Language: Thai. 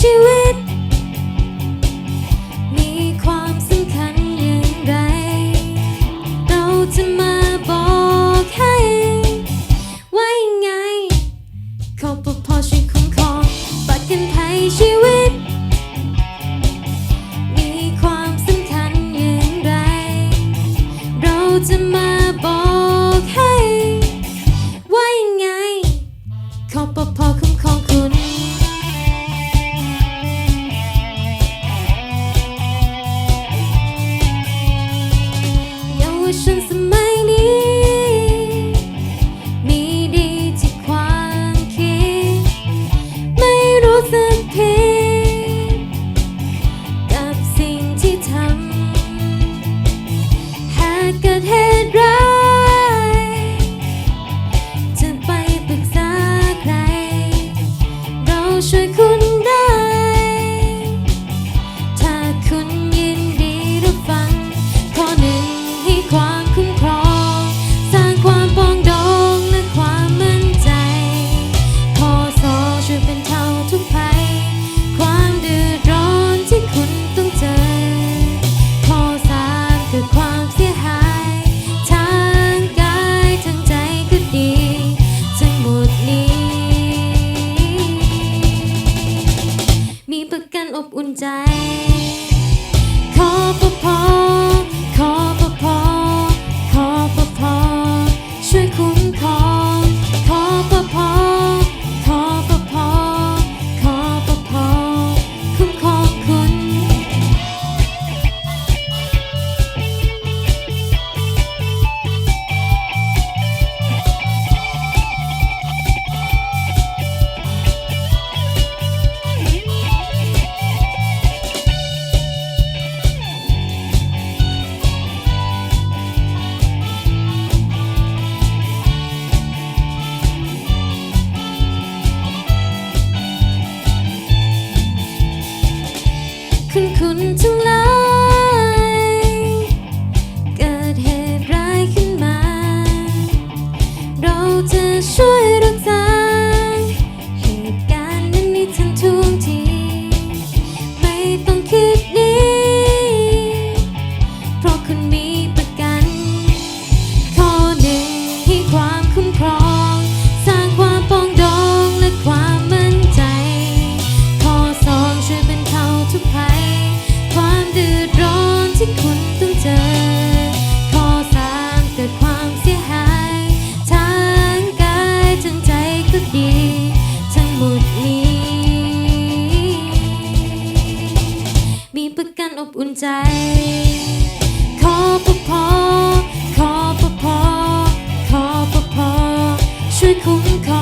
you ฉันสมัยนี้ มีดีที่ความคิด ไม่รู้สึ คุณคุณทั้งหลาย อบอุ่นใจ ขอปพอขอปพอขอปพอช่วยคุ้มครอง